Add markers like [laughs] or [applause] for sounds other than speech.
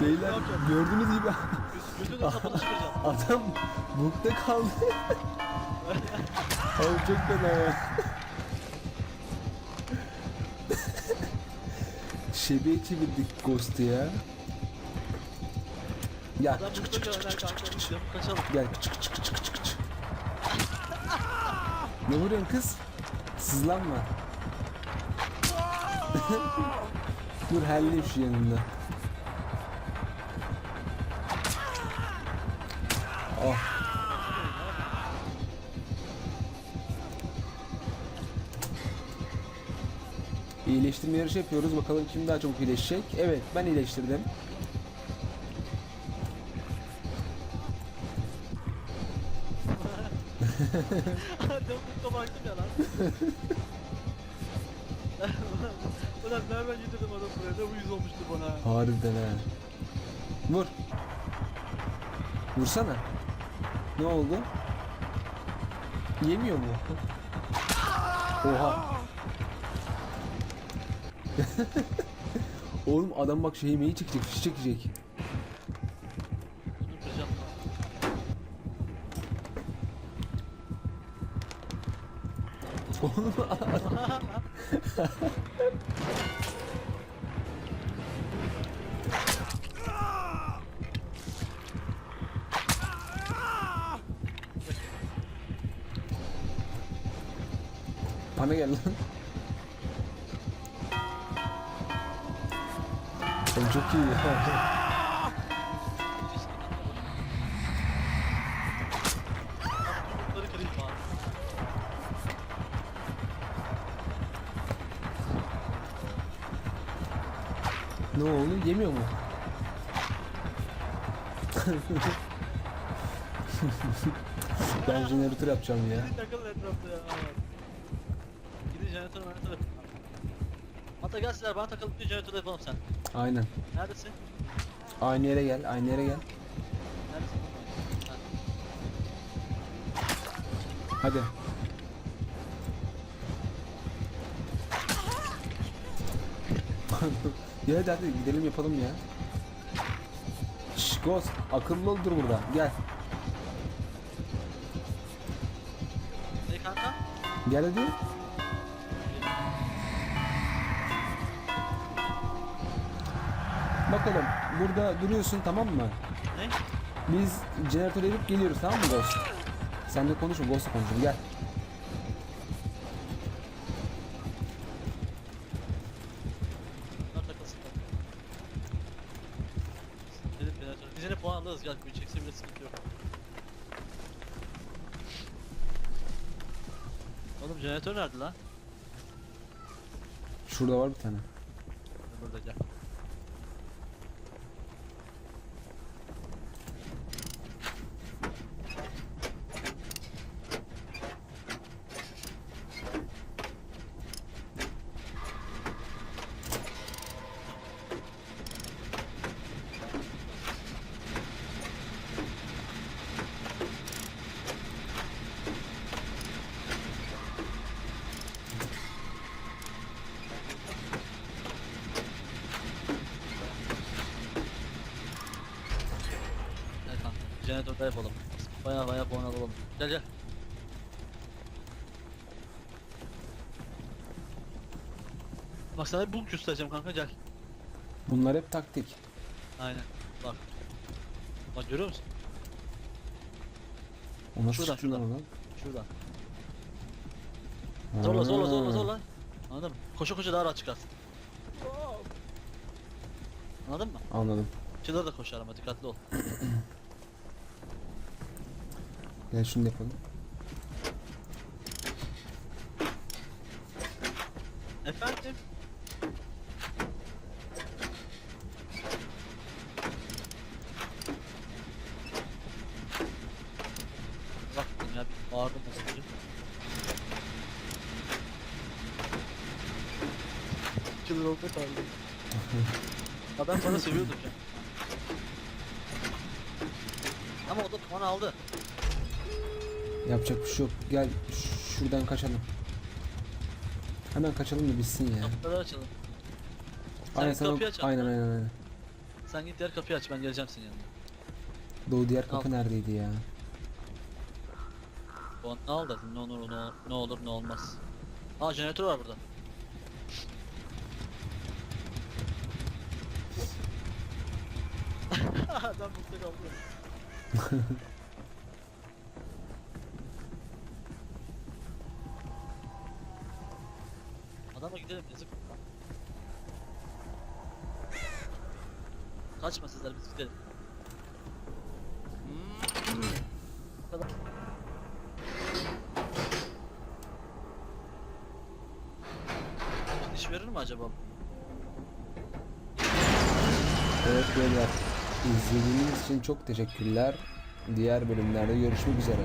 Beyler gördüğünüz gibi Götünü kapalı çıkacağım. [laughs] adam bukta kaldı. [laughs] Oğlum çok fena ya. Şebeğe çevirdik Ghost'u ya. Adam çık çık çık çık çık çık çık. Kaçalım. Gel çık çık çık çık çık. Ne vuruyorsun kız? Sızlanma. [laughs] Dur halleyim şu yanında. Oh. İyileştirme yarışı yapıyoruz. Bakalım kim daha çabuk iyileşecek. Evet ben iyileştirdim. Baktım ya lan. Ulan nereden getirdim adam buraya? Ne uyuz olmuştu bana. Harbiden ha. Vur. Vursana. Ne oldu? Yemiyor mu? Oha. [laughs] Oğlum adam bak şey yemeği çekecek, fiş çekecek. Dur [laughs] kıracağım. [laughs] Bana gel lan. Oğlum çok iyi ya. Ne oldu? Yemiyor mu? [laughs] ben jeneratör yapacağım ya. Ya. Jeneratör yapın. Hatta gel Siler bana takılıp bir jeneratör yapalım sen. Aynen. Neredesin? Aynı yere gel, aynı yere gel. Neredesin? Ha. Hadi. [laughs] ya hadi hadi gidelim yapalım ya. Şş, Ghost akıllı ol dur burada gel. Ne kanka? Gel hadi. Bakalım burada duruyorsun tamam mı? Ne? Biz jeneratör edip geliyoruz tamam mı Ghost? Sen de konuşma Ghost'la konuşun gel. Bunlar takılsın. Dedim jeneratör. Biz yine puan alırız gel. Bir çekse bile sıkıntı yok. Oğlum jeneratör nerede lan? Şurada var bir tane. Burada gel. Gel kanka. Jeneratörde yapalım. Baya baya puan alalım. Gel gel. Bak sana bir bul göstereceğim kanka gel. Bunlar hep taktik. Aynen. Bak. Bak görüyor musun? O nasıl Şuradan, çıktı lan şuradan. oradan? Şuradan. Zorla zorla zorla zorla. Anladın mı? Koşa koşa daha rahat çıkarsın. Anladın mı? Anladım. Killer da koşar ama dikkatli ol. [clears throat] Gel şunu yapalım. Efendim? Baktım ya bir bağırdım az önce. Killer oldu kaldı. Adam [laughs] bana seviyordu ya. Ama o da puan aldı. Yapacak bir şey yok. Gel şuradan kaçalım. Hemen kaçalım da bitsin ya. Kapıları açalım. Sen Aynen sen kapıyı aç. aynen aynen aynen. Sen git diğer kapıyı aç ben geleceğim senin yanına. Doğu diğer kapı Al. neredeydi ya? O ne oldu ne olur ne, ne olur ne olmaz. Aa jeneratör var burada. [laughs] Adam burada kaldı. [laughs] Gidelim yazık. Kaçma sizler biz gidelim. Bu kadar. İş verir mi acaba? Evet beyler. İzlediğiniz için çok teşekkürler. Diğer bölümlerde görüşmek üzere.